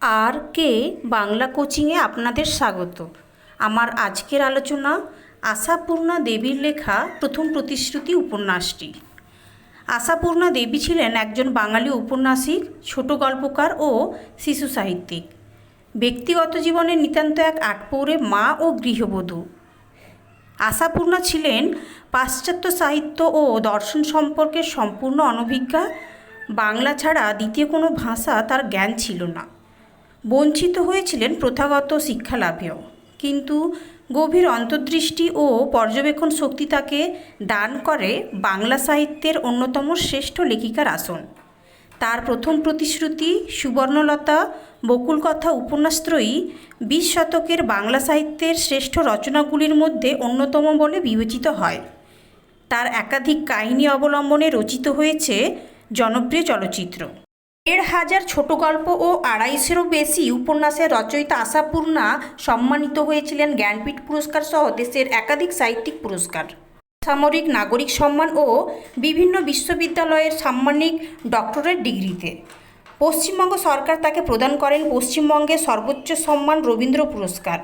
আর কে বাংলা কোচিংয়ে আপনাদের স্বাগত। আমার আজকের আলোচনা আশাপূর্ণা দেবীর লেখা প্রথম প্রতিশ্রুতি উপন্যাসটি। আশাপূর্ণা দেবী ছিলেন একজন বাঙালি উপন্যাসিক, ছোট গল্পকার ও শিশু সাহিত্যিক। ব্যক্তিগত জীবনে নিতান্ত এক আটপৌরে মা ও গৃহবধূ। আশাপূর্ণা ছিলেন পাশ্চাত্য সাহিত্য ও দর্শন সম্পর্কে সম্পূর্ণ অনভিজ্ঞা। বাংলা ছাড়া দ্বিতীয় কোনো ভাষা তার জ্ঞান ছিল না। বঞ্চিত হয়েছিলেন প্রথাগত শিক্ষা লাভেও কিন্তু গভীর অন্তর্দৃষ্টি ও পর্যবেক্ষণ শক্তি তাকে দান করে বাংলা সাহিত্যের অন্যতম শ্রেষ্ঠ লেখিকার আসন। তার প্রথম প্রতিশ্রুতি সুবর্ণলতা বকুল কথা উপন্যাসত্রয়ী বিশ শতকের বাংলা সাহিত্যের শ্রেষ্ঠ রচনাগুলির মধ্যে অন্যতম বলে বিবেচিত হয়। তার একাধিক কাহিনী অবলম্বনে রচিত হয়েছে জনপ্রিয় চলচ্চিত্র। দেড় হাজার ছোট গল্প ও আড়াইশোরও বেশি উপন্যাসের রচয়িতা আশাপূর্ণা সম্মানিত হয়েছিলেন জ্ঞানপীঠ পুরস্কার সহ দেশের একাধিক সাহিত্যিক পুরস্কার। সামরিক নাগরিক সম্মান ও বিভিন্ন বিশ্ববিদ্যালয়ের সাম্মানিক ডক্টরেট ডিগ্রিতে। পশ্চিমবঙ্গ সরকার তাকে প্রদান করেন পশ্চিমবঙ্গের সর্বোচ্চ সম্মান রবীন্দ্র পুরস্কার।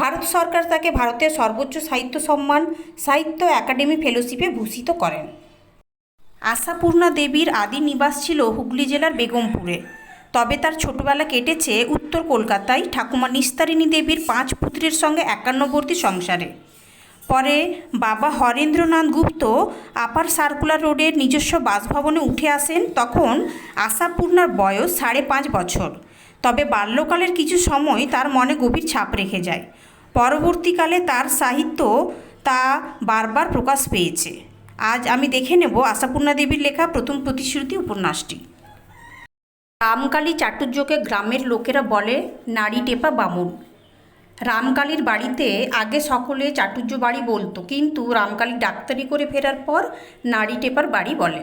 ভারত সরকার তাকে ভারতের সর্বোচ্চ সাহিত্য সম্মান, সাহিত্য একাডেমি ফেলোশিপে ভূষিত করেন। আশাপূর্ণা দেবীর আদি নিবাস ছিল হুগলি জেলার বেগমপুরে। তবে তার ছোটবেলা কেটেছে উত্তর কলকাতায় ঠাকুমা নিস্তারিণী দেবীর পাঁচ পুত্রের সঙ্গে একান্নবর্তী সংসারে। পরে বাবা হরেন্দ্রনাথ গুপ্ত আপার সার্কুলার রোডের নিজস্ব বাসভবনে উঠে আসেন তখন আশাপূর্ণার বয়স সাড়ে পাঁচ বছর। তবে বাল্যকালের কিছু সময় তার মনে গভীর ছাপ রেখে যায়। পরবর্তীকালে তার সাহিত্য তা বারবার প্রকাশ পেয়েছে। আজ আমি দেখে নেব আশাপূর্ণা দেবীর লেখা প্রথম প্রতিশ্রুতি উপন্যাসটি। রামকালী চাটুর্যকে গ্রামের লোকেরা বলে, নারী টেপা বামুন। রামকালীর বাড়িতে আগে সকলে চাটুর্য বাড়ি বলতো, কিন্তু রামকালী ডাক্তারি করে ফেরার পর নারী টেপার বাড়ি বলে।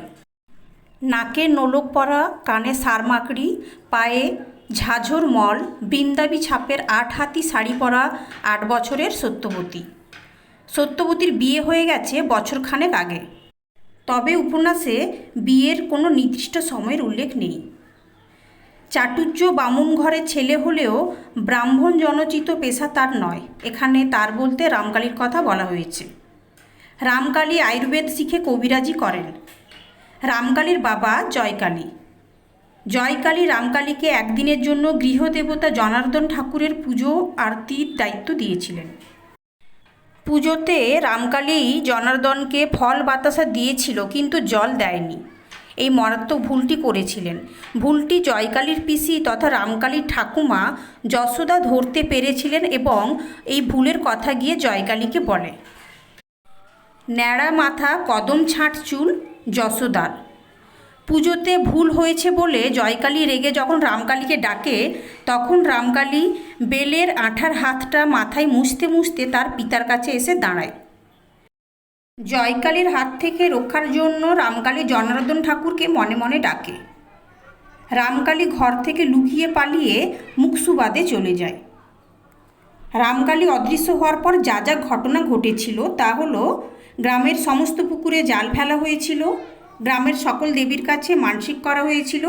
নাকে নোলক পরা, কানে সারমাকড়ি পায়ে ঝাঝর মল, বৃন্দাবী ছাপের আট হাতি শাড়ি পরা আট বছরের সত্যবতী। সত্যবতীর বিয়ে হয়ে গেছে বছরখানেক আগে। তবে উপন্যাসে বিয়ের কোনো নির্দিষ্ট সময়ের উল্লেখ নেই। চাটুর্য বামুন ঘরের ছেলে হলেও ব্রাহ্মণ জনচিত পেশা তার নয়। এখানে তার বলতে রামকালীর কথা বলা হয়েছে। রামকালী আয়ুর্বেদ শিখে কবিরাজি করেন। রামকালীর বাবা জয়কালী। জয়কালী রামকালীকে একদিনের জন্য গৃহদেবতা জনার্দন ঠাকুরের পুজো, আরতির দায়িত্ব দিয়েছিলেন। পুজোতে রামকালী জনার্দনকে ফল বাতাসা দিয়েছিল, কিন্তু জল দেয়নি। এই মারাত্মক ভুলটি করেছিলেন। ভুলটি জয়কালীর পিসি তথা রামকালীর ঠাকুমা যশোদা ধরতে পেরেছিলেন এবং এই ভুলের কথা গিয়ে জয়কালীকে বলে। ন্যাড়া মাথা কদম ছাঁট চুল যশোদার। পুজোতে ভুল হয়েছে বলে জয়কালী রেগে যখন রামকালীকে ডাকে, তখন রামকালী বেলের আঠার হাতটা মাথায় মুছতে মুছতে তার পিতার কাছে এসে দাঁড়ায়। জয়কালীর হাত থেকে রক্ষার জন্য রামকালী জনার্দন ঠাকুরকে মনে মনে ডাকে। রামকালী ঘর থেকে লুকিয়ে পালিয়ে মুকসুবাদে চলে যায়। রামকালী অদৃশ্য হওয়ার পর যা যা ঘটনা ঘটেছিল তা হলো, গ্রামের সমস্ত পুকুরে জাল ফেলা হয়েছিল গ্রামের সকল দেবীর কাছে মানসিক করা হয়েছিল।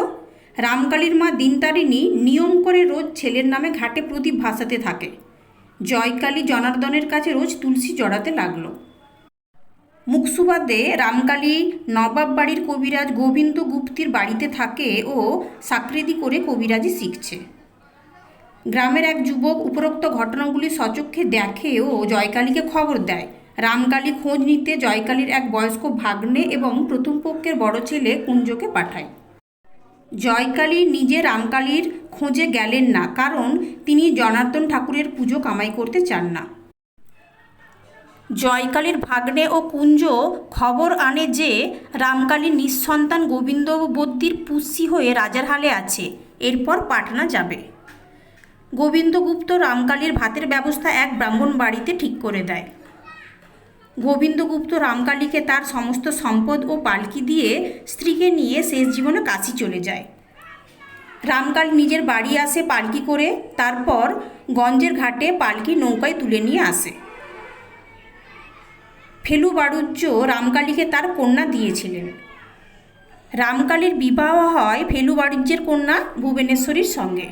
রামকালীর মা দিনতারিণী নিয়ম করে রোজ ছেলের নামে ঘাটে প্রদীপ ভাসাতে থাকে। জয়কালী জনার্দনের কাছে রোজ তুলসী জড়াতে লাগল। মুখসুবাদে রামকালী নবাব বাড়ির কবিরাজ গোবিন্দ গুপ্তির বাড়িতে থাকে ও সাকৃতি করে কবিরাজি শিখছে। গ্রামের এক যুবক উপরোক্ত ঘটনাগুলি সচক্ষে দেখে ও জয়কালীকে খবর দেয়। রামকালী খোঁজ নিতে জয়কালীর এক বয়স্ক ভাগ্নে এবং প্রথম পক্ষের বড় ছেলে কুঞ্জকে পাঠায়। জয়কালী নিজে রামকালীর খোঁজে গেলেন না, কারণ তিনি জনার্দন ঠাকুরের পুজো কামাই করতে চান না। জয়কালীর ভাগ্নে ও কুঞ্জ খবর আনে যে রামকালী নিঃসন্তান গোবিন্দবদ্যির পুষি হয়ে রাজার হালে আছে, এরপর পাটনা যাবে। গোবিন্দগুপ্ত রামকালীর ভাতের ব্যবস্থা এক ব্রাহ্মণ বাড়িতে ঠিক করে দেয়। গোবিন্দগুপ্ত রামকালীকে তার সমস্ত সম্পদ ও পালকি দিয়ে স্ত্রীকে নিয়ে শেষ জীবনে কাশি চলে যায়। রামকাল নিজের বাড়ি আসে পালকি করে, তারপর গঞ্জের ঘাটে পালকি নৌকায় তুলে নিয়ে আসে। ফেলু বাড়ুজ্য রামকালীকে তার কন্যা দিয়েছিলেন। রামকালীর বিবাহ হয় ফেলু বাণিজ্যের কন্যা ভুবনেশ্বরীর সঙ্গে।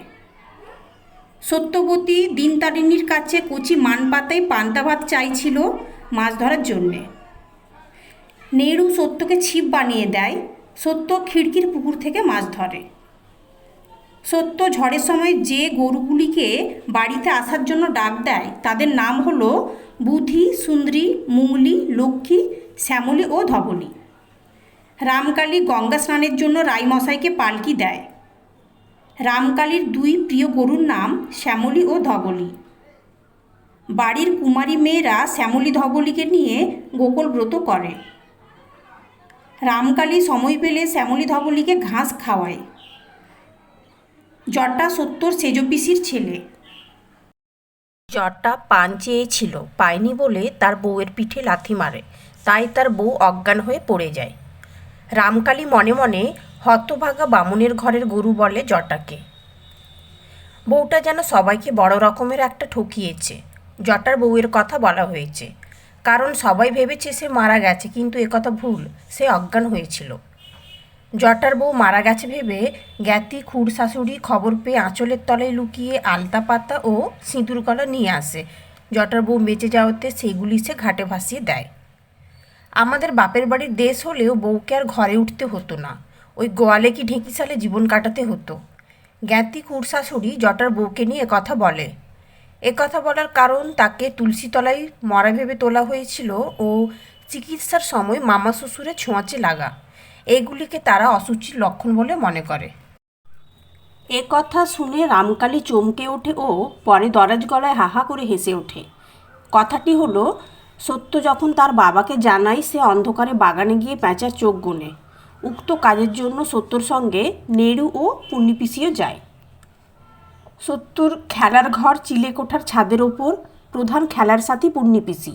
সত্যবতী দিনতারিণীর কাছে কচি মান পাতায় পান্তা ভাত চাইছিল মাছ ধরার জন্যে। নেড়ু সত্যকে ছিপ বানিয়ে দেয়, সত্য খিড়কির পুকুর থেকে মাছ ধরে। সত্য ঝড়ের সময় যে গরুগুলিকে বাড়িতে আসার জন্য ডাক দেয়, তাদের নাম হলো বুধি, সুন্দরী মুঙ্গলি লক্ষ্মী, শ্যামলী ও ধবলী। রামকালী গঙ্গা স্নানের জন্য রাইমশাইকে পালকি দেয়। রামকালীর দুই প্রিয় গরুর নাম শ্যামলী ও ধবলী। বাড়ির কুমারী মেয়েরা শ্যামলী ধবলীকে নিয়ে গোকুল ব্রত করে। রামকালী সময় পেলে শ্যামলী ধবলীকে ঘাস খাওয়ায়। জটা সত্তর সেজপিসির ছেলে। জটা পান চেয়েছিল, পায়নি বলে তার বউয়ের পিঠে লাথি মারে, তাই তার বউ অজ্ঞান হয়ে পড়ে যায়। রামকালী মনে মনে হতভাগা বামুনের ঘরের গরু বলে জটাকে। বউটা যেন সবাইকে বড় রকমের একটা ঠকিয়েছে। জটার বউয়ের কথা বলা হয়েছে। কারণ সবাই ভেবেছে সে মারা গেছে, কিন্তু একথা ভুল, সে অজ্ঞান হয়েছিল। জটার বউ মারা গেছে ভেবে জ্ঞাতি, খুড় শাশুড়ি খবর পেয়ে আঁচলের তলায় লুকিয়ে আলতা পাতা ও সিঁদুর কলা নিয়ে আসে। জটার বউ বেঁচে যাওয়াতে সেগুলি সে ঘাটে ভাসিয়ে দেয়। আমাদের বাপের বাড়ির দেশ হলেও বউকে আর ঘরে উঠতে হতো না। ওই গোয়ালে কি ঢেঁকি সালে জীবন কাটাতে হতো? জ্ঞাতি খুড় শাশুড়ি জটার বউকে নিয়ে কথা বলে। একথা বলার কারণ তাকে তুলসীতলায় মরা ভেবে তোলা হয়েছিল ও চিকিৎসার সময় মামা শ্বশুরে ছোঁয়াচে লাগা। এগুলিকে তারা অসুচির লক্ষণ বলে মনে করে। এ কথা শুনে রামকালী চমকে ওঠে ও পরে দরাজ গলায় হাহা করে হেসে ওঠে। কথাটি হলো, সত্য যখন তার বাবাকে জানায় সে অন্ধকারে বাগানে গিয়ে প্যাঁচার চোখ গোনে উক্ত কাজের জন্য সঙ্গে নেড়ু ও পুণ্যিপিসিও যায়। সত্যর খেলার ঘর চিলেকোঠার ছাদের ওপর প্রধান খেলার সাথী পুণ্যিপিসি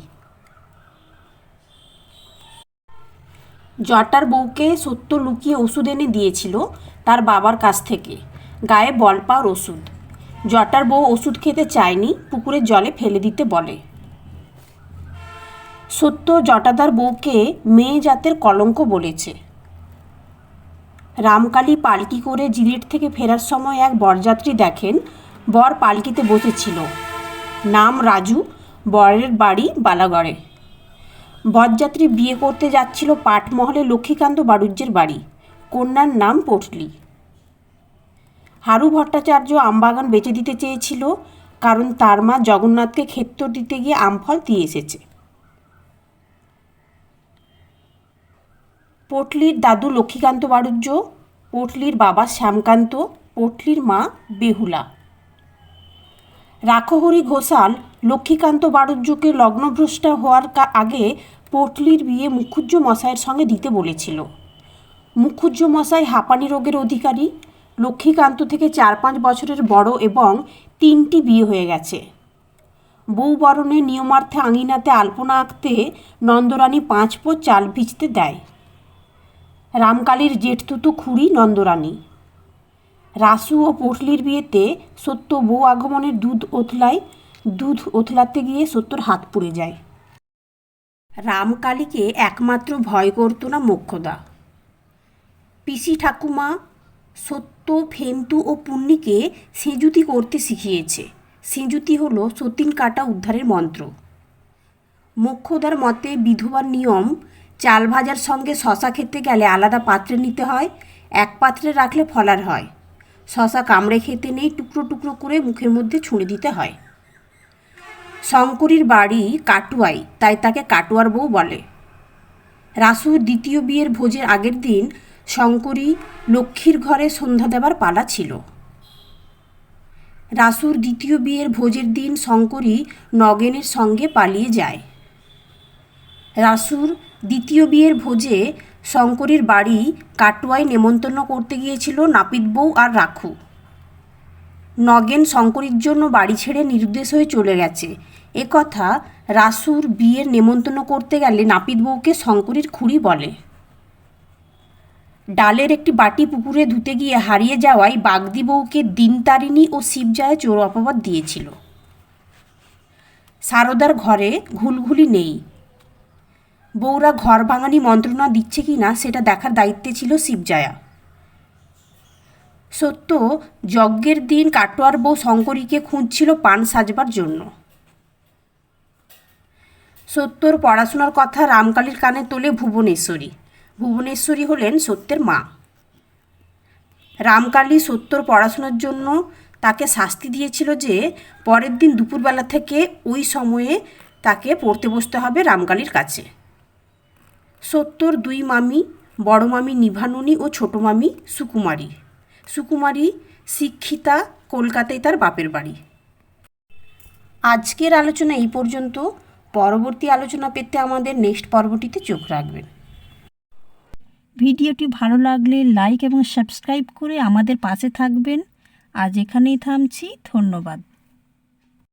জটার বউকে সত্য লুকিয়ে ওষুধ এনে দিয়েছিল তার বাবার কাছ থেকে, গায়ে বল পাওয়ার ওষুধ। জটার বউ ওষুধ খেতে চায়নি পুকুরের জলে ফেলে দিতে বলে। সত্য জটাদার বউকে মেয়ে জাতের কলঙ্ক বলেছে। রামকালী পালকি করে জিলেট থেকে ফেরার সময় এক বরযাত্রী দেখেন, বর পালকিতে বসেছিল। নাম রাজু, বরের বাড়ি বালাগড়ে। বরযাত্রী বিয়ে করতে যাচ্ছিল পাটমহলে লক্ষ্মীকান্ত বাড়ুজ্যের বাড়ি। কন্যার নাম পটলি। হারু ভট্টাচার্য আমবাগান বেচে দিতে চেয়েছিল, কারণ তার মা জগন্নাথকে ক্ষেত্র দিতে গিয়ে আমফল দিয়ে এসেছে। পটলির দাদু লক্ষ্মীকান্ত বাড়ুজ্য পটলির বাবা শ্যামকান্ত, পটলির মা বেহুলা। রাখহরি ঘোষাল লক্ষ্মীকান্ত বাড়ুজ্যকে লগ্নভ্রষ্টা হওয়ার আগে পটলির বিয়ে মুখুজ্জ মশাইয়ের সঙ্গে দিতে বলেছিল। মুখুজ্জ মশাই হাঁপানি রোগের অধিকারী, লক্ষ্মীকান্ত থেকে চার পাঁচ বছরের বড় এবং তিনটি বিয়ে হয়ে গেছে। বউ বরণে নিয়মার্থে আঙিনাতে আলপনা আঁকতে নন্দরানী পাঁচ পোচ চাল ভিজতে দেয়। রামকালীর জেঠতুতু খুঁড়ি নন্দরানী। রাসু ও পটলির বিয়েতে সত্য বউ আগমনের দুধ ওথলায়, দুধ ওথলাতে গিয়ে সত্যর হাত পুড়ে যায়। রামকালীকে একমাত্র ভয় করত না মোক্ষদা। পিসি ঠাকুমা সত্য ফেন্তু ও পুণ্যিকে সেঁজুতি করতে শিখিয়েছে। সেঁজুতি হলো সতীন কাটা উদ্ধারের মন্ত্র। মোক্ষদার মতে বিধবার নিয়ম চাল ভাজার সঙ্গে শশা খেতে গেলে আলাদা পাত্রে নিতে হয়, এক পাত্রে রাখলে ফলার হয়। শশা কামড়ে খেতে নেই, টুকরো টুকরো করে মুখের মধ্যে ছুঁড়ে দিতে হয়। শঙ্করীর বাড়ি কাটুয়াই, তাই তাকে কাটুয়ার বউ বলে। রাসুর দ্বিতীয় বিয়ের ভোজের আগের দিন শঙ্করী লক্ষ্মীর ঘরে সন্ধ্যা দেবার পালা ছিল। রাসুর দ্বিতীয় বিয়ের ভোজের দিন শঙ্করী নগেনের সঙ্গে পালিয়ে যায়। রাসুর দ্বিতীয় বিয়ের ভোজে শঙ্করীর বাড়ি কাটুয়ায় নেমন্তন্ন করতে গিয়েছিল নাপিত বউ আর রাখু। নগেন শঙ্করীর জন্য বাড়ি ছেড়ে নিরুদ্দেশ হয়ে চলে গেছে। এ কথা রাসুর বিয়ের নেমন্তন্ন করতে গেলে নাপিত বউকে শঙ্করীর খুঁড়ি বলে। ডালের একটি বাটি পুকুরে ধুতে গিয়ে হারিয়ে যাওয়ায় বাগদি বউকে দিনতারিণী ও শিবজয়া চোর অপবাদ দিয়েছিল। সারদার ঘরে ঘুলঘুলি নেই। বউরা ঘর ভাঙানি মন্ত্রণা দিচ্ছে কি না, সেটা দেখার দায়িত্বে ছিল শিবজায়া। সত্য, যজ্ঞের দিন কাটোয়ার বউ শঙ্করীকে খুঁজছিল পান সাজবার জন্য। সত্যর পড়াশোনার কথা রামকালীর কানে তোলে ভুবনেশ্বরী। ভুবনেশ্বরী হলেন সত্যের মা। রামকালী সত্যর পড়াশোনার জন্য তাকে শাস্তি দিয়েছিল যে, পরের দিন দুপুরবেলা থেকে ওই সময়ে তাকে পড়তে বসতে হবে রামকালীর কাছে। সত্যর দুই মামি, বড় মামি নিভানুনি ও ছোট মামি সুকুমারী। সুকুমারী শিক্ষিতা কলকাতায় তার বাপের বাড়ি। আজকের আলোচনা এই পর্যন্ত। পরবর্তী আলোচনা পেতে আমাদের নেক্সট পর্বটিতে চোখ রাখবেন। ভিডিওটি ভালো লাগলে লাইক এবং সাবস্ক্রাইব করে আমাদের পাশে থাকবেন। আজ এখানেই থামছি। ধন্যবাদ।